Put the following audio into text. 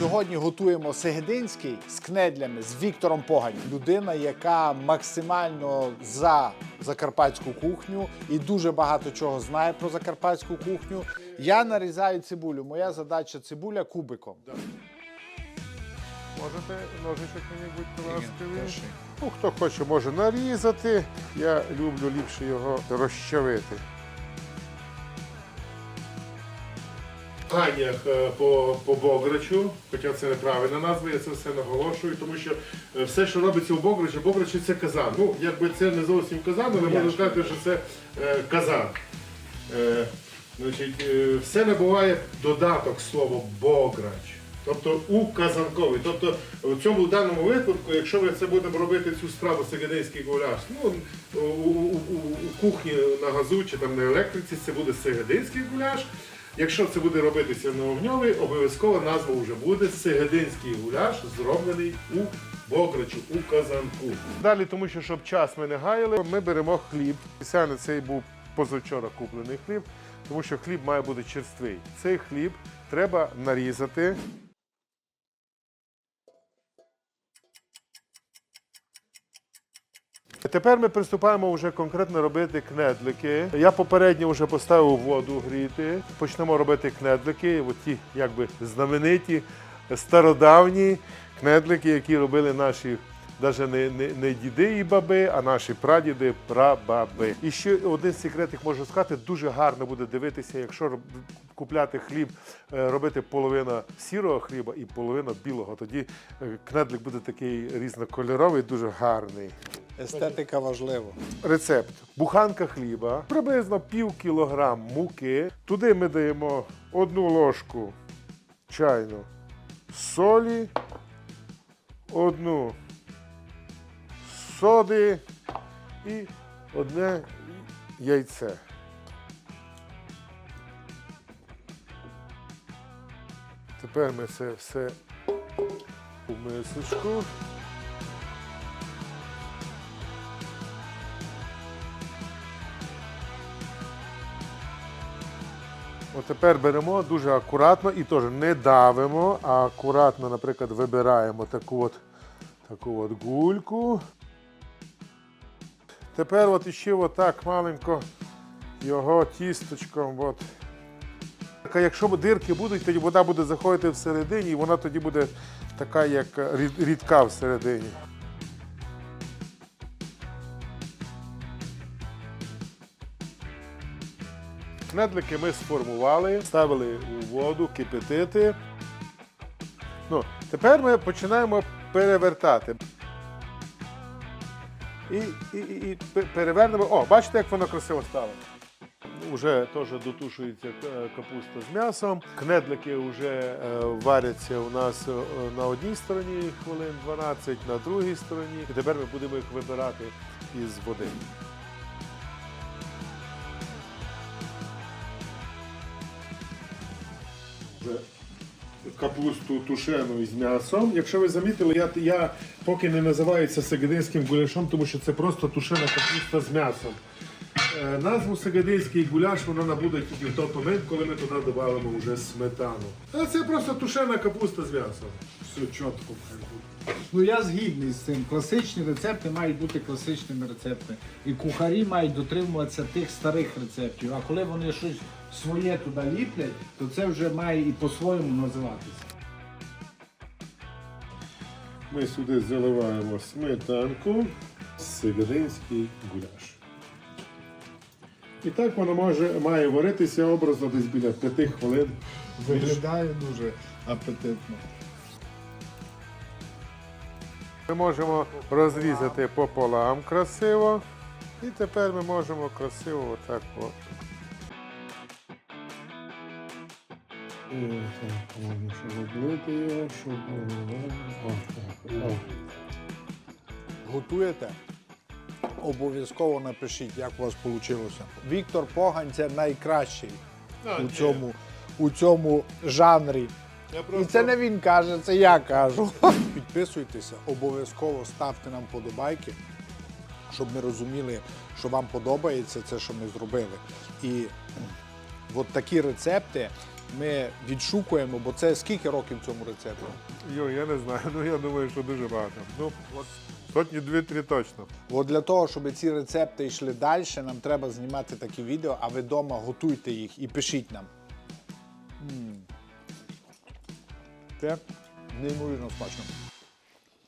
Сьогодні готуємо сегединський з кнедлями з Віктором Погань. Людина, яка максимально за закарпатську кухню і дуже багато чого знає про закарпатську кухню. Я нарізаю цибулю. Моя задача цибуля кубиком. Можете ножичок мені будьте ласкаві. Ну, хто хоче, може нарізати. Я люблю ліпше його розчавити. Ганях е, по, по Бограчу, хоча це неправильна назва, я це все наголошую, тому що е, все, що робиться у Бограчі, Бограчі це казан. Ну, якби це не зовсім казан, але можна сказати, що це е, казан. Е, значить, е, все набуває додаток слова Бограч. Тобто у казанковий. Тобто в цьому даному випадку, якщо ми це будемо робити цю страву сегединський гуляш, ну у, у, у, у кухні на газу чи там на електриці це буде сегединський гуляш. Якщо це буде робитися на огньовий, обов'язково назва вже буде Сигединський гуляш, зроблений у бограчу, у казанку. Далі, тому що щоб час ми не гаяли, ми беремо хліб. Спеціально цей був позавчора куплений хліб, тому що хліб має бути черствий. Цей хліб треба нарізати. Тепер ми приступаємо вже конкретно робити кнедлики. Я попередньо вже поставив воду гріти. Почнемо робити кнедлики, ті якби знамениті, стародавні кнедлики, які робили наші навіть не, не, не діди і баби, а наші прадіди, прабаби. І ще один секрет, як можу сказати, дуже гарно буде дивитися, якщо купляти хліб, е, робити половина сірого хліба і половина білого. Тоді е, кнедлик буде такий різнокольоровий, дуже гарний. Естетика важлива. Рецепт: буханка хліба, приблизно пів кілограм муки. Туди ми даємо одну ложку чайну солі, одну соди і одне яйце. Тепер ми це все у мисочку. Тепер беремо дуже акуратно і теж не давимо, а акуратно, наприклад, вибираємо таку от, таку от гульку. Тепер от іще отак маленько його тісточком. От. Якщо дирки будуть, тоді вода буде заходити всередині, і вона тоді буде така, як рідка всередині. Кнедлики ми сформували, ставили у воду, кипятити. Ну, тепер ми починаємо перевертати. І, і, і, і перевернемо. О, бачите, як воно красиво стало. Уже теж дотушується е, капуста з м'ясом. Кнедлики вже е, варяться у нас е, на одній стороні хвилин 12, на другій стороні. І тепер ми будемо їх вибирати із води. Капусту тушену із м'ясом. Якщо ви замітили, я, я поки не називаю це сегединським гуляшом, тому що це просто тушена капуста з м'ясом. Е, назву сегединський гуляш воно набуде тільки в той момент, коли ми туди додамо вже сметану. А це просто тушена капуста з м'ясом. Все чітко. Ну я згідний з цим. Класичні рецепти мають бути класичними рецептами. І кухарі мають дотримуватися тих старих рецептів. А коли вони щось своє туди ліплять, то це вже має і по-своєму називатися. Ми сюди заливаємо сметанку, сегединський гуляш. І так воно може, має варитися образно десь біля 5 хвилин. Виглядає дуже апетитно. Ми можемо розрізати пополам красиво. І тепер ми можемо красиво отак от. О. Готуєте? Обов'язково напишіть, як у вас вийшло. Віктор Погань це найкращий у цьому, у цьому жанрі. Я І це не він каже, це я кажу. Підписуйтеся, обов'язково ставте нам подобайки, щоб ми розуміли, що вам подобається це, що ми зробили. І от такі рецепти ми відшукуємо, бо це скільки років цьому рецепту? Йо, я не знаю. Ну я думаю, що дуже багато. Ну, от сотні дві-три точно. От для того, щоб ці рецепти йшли далі, нам треба знімати такі відео, а ви вдома готуйте їх і пишіть нам. М. Це неймовірно смачно.